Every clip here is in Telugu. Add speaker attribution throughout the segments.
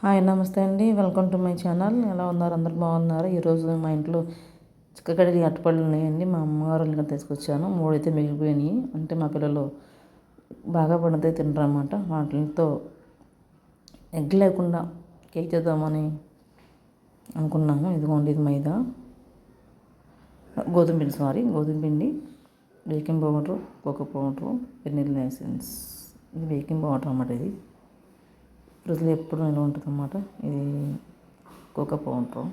Speaker 1: హాయ్ నమస్తే అండి. Welcome to my channel. ఎలా ఉన్నారు? అందరు బాగున్నారు? ఈరోజు మా ఇంట్లో చిక్కకడి అట్టపళ్ళు ఉన్నాయండి. మా అమ్మగారు ఇక్కడ తీసుకొచ్చాను. మూడైతే మిగిలిపోయినాయి. అంటే మా పిల్లలు బాగా పడితే తినరన్నమాట. వాటితో ఎగ్ లేకుండా కేక్ చేద్దామని అనుకున్నాము. ఇదిగోండి ఇది మైదా. గోధుమ పిండి సారీ గోధుమ పిండి baking powder cocoa powder vanilla licence ఇది బేకింగ్ పౌడర్ అన్నమాట ఇది. ఫ్రిడ్జ్లో ఎప్పుడు నిల్వ ఉంటుంది అన్నమాట ఇది cocoa powder.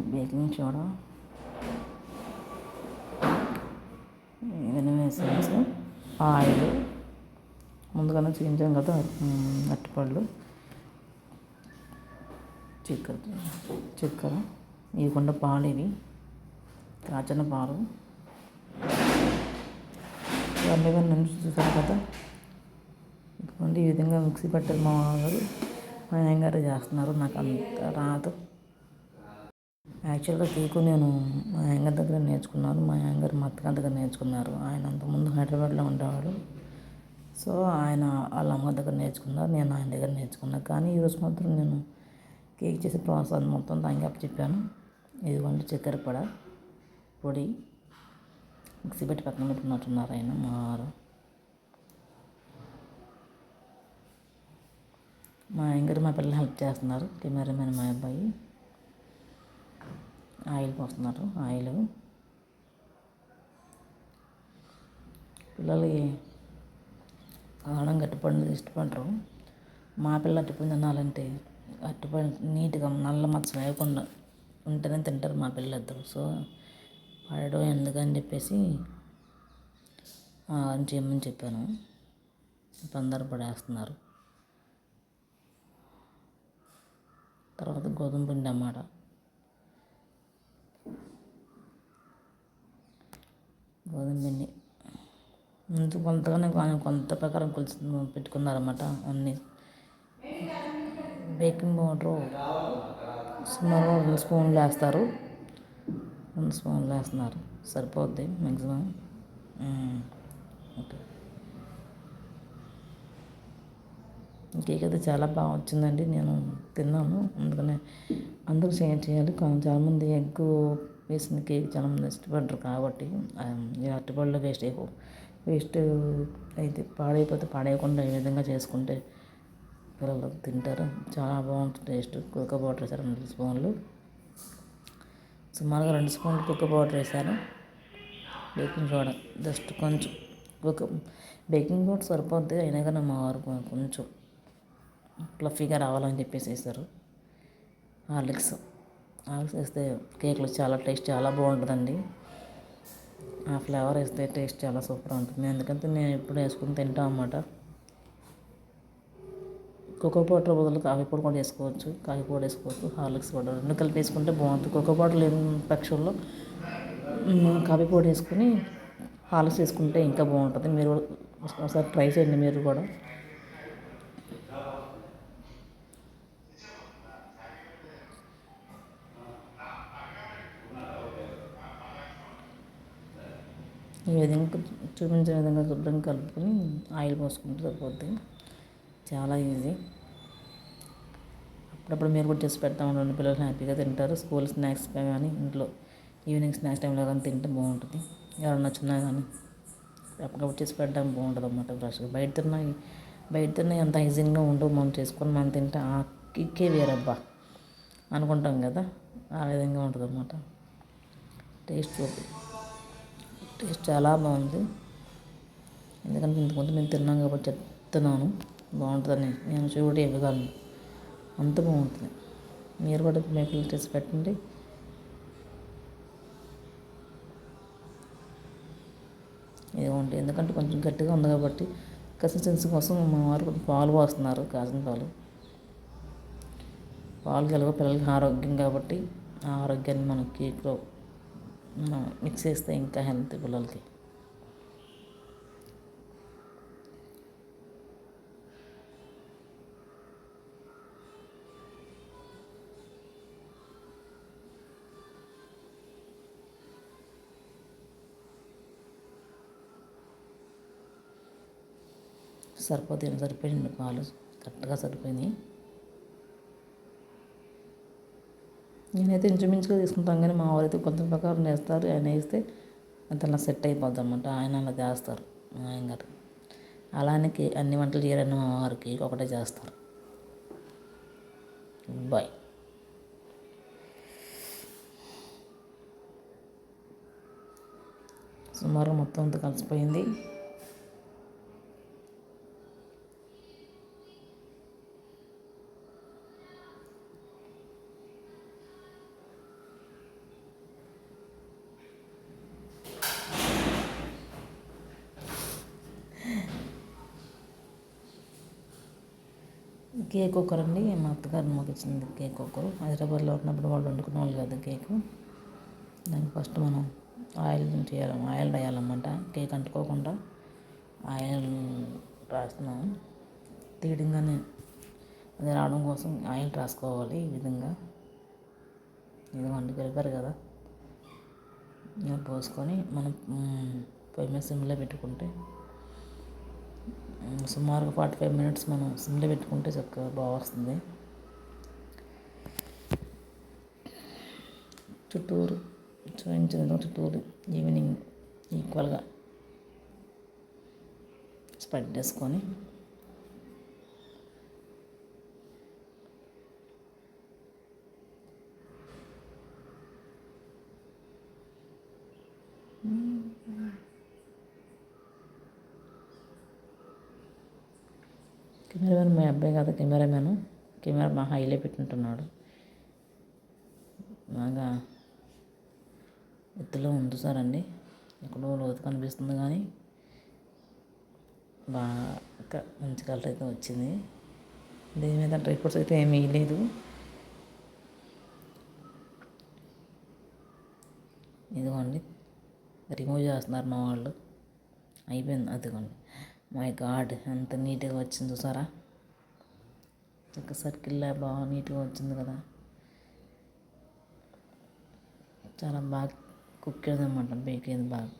Speaker 1: Baking soda. Vanilla essence oil. ముందుగానే చేయించాం కదా అరటిపళ్ళు. చక్కెర చక్కెర. ఇవ్వకుండా పాలు ఇవి. కాచిన పాలు. ఇవన్నీ నేను చూసాను కదా? ఇదిగోండి ఈ విధంగా మిక్సీ పట్టారు మా గారు మా అయ్యంగారు చేస్తున్నారు నాకు అంత రాదు. యాక్చువల్గా కేకు నేను మా యాంగర్ దగ్గర నేర్చుకున్నాను. మా యాంగర్ మా అత్తగారి దగ్గర నేర్చుకున్నారు. ఆయన అంతకుముందు హైదరాబాద్లో ఉండేవాడు. సో ఆయన వాళ్ళ అమ్మ దగ్గర నేర్చుకున్నారు. నేను ఆయన దగ్గర నేర్చుకున్నాను కానీ ఈరోజు మాత్రం నేను కేక్ చేసే ప్రాసెస్ మొత్తం దానికి అప్పు చెప్పాను. ఇదిగోండి చక్కెర పొడ పొడి మిక్సీ పెట్టి పక్కన పెట్టుకున్నట్టున్నారు ఆయన మా వారు. మా యాంగర్ మా పిల్లలు హెల్ప్ చేస్తున్నారు. కెమెరామెన్ మా అబ్బాయి. ఆయిల్ పోస్తున్నారు. ఆయిల్. పిల్లలకి కావడం గట్టిపండు ఇష్టపడరు. మా పిల్ల అట్టిపండు తినాలంటే అట్టిపండు నీట్గా నల్ల మచ్చ వేయకుండా ఉంటేనే తింటారు మా పిల్లలిద్దరు. సో పడడం ఎందుకని చెప్పేసి చేయమని చెప్పాను. అందరు పడేస్తున్నారు తర్వాత గోధుమ పిండి అన్నమాట. గోధుమ పిండి. ముందు కొంతగానే కొంత ప్రకారం కొలిసి పెట్టుకున్నారన్నమాట అన్నీ. బేకింగ్ పౌడరు సుమారు రెండు స్పూన్లు వేస్తారు. రెండు స్పూన్లు వేస్తున్నారు. సరిపోద్ది మ్యాక్సిమం. ఓకే. కేక్ అయితే చాలా బాగా వచ్చిందండి. నేను తిన్నాను. అందుకనే అందరూ షేర్ చేయాలి. చాలామంది ఎగ్ వేసిన కేక్ చాలామంది ఇష్టపడరు కాబట్టి అరటిపళ్ళు వేస్ట్ అయిపో వేస్ట్ అయితే పాడైపోతే పాడేయకుండా ఈ విధంగా చేసుకుంటే పిల్లలు తింటారు. చాలా బాగుంటుంది టేస్ట్. కుక్క పౌడర్ వేసారు రెండు స్పూన్లు. సుమారుగా రెండు స్పూన్లు కుక్క పౌడర్ వేశారు బేకింగ్ సోడా జస్ట్ కొంచెం ఒక బేకింగ్ పౌడర్ సరిపోద్ది. అయినా కానీ మా వారు కొంచెం ఫ్లఫీగా రావాలని చెప్పేసి వేశారు. హార్లిక్స్ హార్లిక్స్ వేస్తే కేక్లు చాలా టేస్ట్ చాలా బాగుంటుందండి. ఆ ఫ్లేవర్ వేస్తే టేస్ట్ చాలా సూపర్ ఉంటుంది. ఎందుకంటే నేను ఎప్పుడు వేసుకుని తింటాం అన్నమాట. కోకో పౌడర్ బదులు కాఫీ పౌడర్ కూడా వేసుకోవచ్చు. కాఫీ పౌడర్ వేసుకోవచ్చు హార్లిక్స్ పౌడర్ రెండు కలిపి వేసుకుంటే బాగుంటుంది. కోకో పౌడర్ లేని పక్షుల్లో కాఫీ పౌడర్ వేసుకుని హార్లిక్స్ వేసుకుంటే ఇంకా బాగుంటుంది. మీరు ఒకసారి ట్రై చేయండి మీరు కూడా. ఈ విధంగా చూపించిన విధంగా శుభ్రంగా కలుపుకొని ఆయిల్ పోసుకుంటే సరిపోద్ది. చాలా ఈజీ. అప్పుడప్పుడు మీరు కూడా చేసి పెడతా ఉండండి పిల్లలు హ్యాపీగా తింటారు. స్కూల్ స్నాక్స్ కానీ ఇంట్లో ఈవినింగ్ స్నాక్స్ టైంలో కానీ తింటే బాగుంటుంది. ఎవరన్నా వచ్చినా కానీ అప్పటికప్పుడు చేసి పెట్టడం బాగుంటుంది అన్నమాట ఫ్రెష్గా. బయట తిన్నా బయట తిన్నా అంత హైజీన్గా ఉండవు. మనం చేసుకొని మనం తింటే ఆ కిక్కే వేరబ్బా అనుకుంటాం కదా. ఆ విధంగా ఉంటుంది అన్నమాట టేస్ట్ టేస్ట్ చాలా బాగుంది. ఎందుకంటే ఇంతకుముందు నేను తిన్నాను కాబట్టి చెప్తున్నాను. బాగుంటుందని నేను చూడ ఇవ్వగలను అంత బాగుంటుంది. మీరు కూడా మేకలు చేసి పెట్టండి. ఇదిగోండి. ఎందుకంటే కొంచెం గట్టిగా ఉంది కాబట్టి కన్సిస్టెన్సీ కోసం మా వారు కొంచెం పాలు పోస్తున్నారు కాసిన పాలు. పాలు కలగ పిల్లలకి ఆరోగ్యం కాబట్టి ఆ ఆరోగ్యాన్ని మనం కేక్లో మనం మిక్స్ చేస్తే ఇంకా హెల్త్ పిల్లలకి. సరిపోతే సరిపోయింది? పాలు కరెక్ట్గా సరిపోయినాయి. నేనైతే ఇంచుమించుగా తీసుకుంటాం కానీ మా వారైతే కొంత ప్రకారం వేస్తారు ఆయన వేస్తే అతను సెట్ అయిపోద్ది అనమాట ఆయన అలా చేస్తారు. మా ఆయన గారు అలానే అన్ని వంటలు చేయరని మా వారికి ఒకటే చేస్తారు. బాయ్. సుమారు మొత్తం అంతా కలిసిపోయింది. కేక్ కుక్కర్ అండి మా అత్తగారు మాకు ఇచ్చింది కేక్ కుక్కర్ హైదరాబాద్లో ఉన్నప్పుడు వాళ్ళు వండుకునే వాళ్ళు కదా కేకు. దానికి ఫస్ట్ మనం ఆయిల్ చేయాలి ఆయిల్ వేయాలన్నమాట కేక్ అంటుకోకుండా ఆయిల్ రాస్తున్నాము తీయడంగానే అది రావడం కోసం ఆయిల్ రాసుకోవాలి ఈ విధంగా. ఇది కలిపారు కదా. పోసుకొని మనం పొయ్యి మీద సిమ్లో పెట్టుకుంటే సుమారుగా ఫార్టీ ఫైవ్ మినిట్స్ మనం సిమ్లో పెట్టుకుంటే చక్కగా బాగా వస్తుంది. చుట్టూరు చూపించిన చుట్టూరు ఈవినింగ్ ఈక్వల్గా స్ప్రెడ్ చేసుకొని కెమెరామెన్ మా అబ్బాయి కాదు కెమెరామెన్. కెమెరా మా హైలో పెట్టుంటున్నాడు. బాగా ఎత్తులో ఉంది సార్ అండి. ఎక్కడో లోతు కనిపిస్తుంది కానీ బాగా మంచి కలర్ అయితే వచ్చింది. దీని మీద ట్రైపోర్ట్స్ అయితే ఏమీ లేదు. ఇదిగోండి రిమూవ్ చేస్తున్నారు మా వాళ్ళు. అయిపోయింది అదిగోండి. మై గాడ్ ఎంత నీట్గా వచ్చింది చూసారా? ఒక సర్కిల్లా బాగా నీట్గా వచ్చింది కదా. చాలా బాగా కుక్ అయిందన్నమాట బేక్ అయింది బాగా.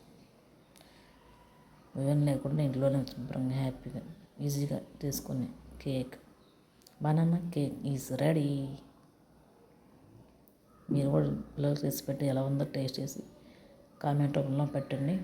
Speaker 1: ఇవన్నీ లేకుండా ఇంట్లోనే శుభ్రంగా హ్యాపీగా ఈజీగా తీసుకుని cake. Banana cake is ready మీరు కూడా పిల్లలు చేసి పెట్టి ఎలా ఉందో టేస్ట్ చేసి కామెంట్ రూపంలో పెట్టండి.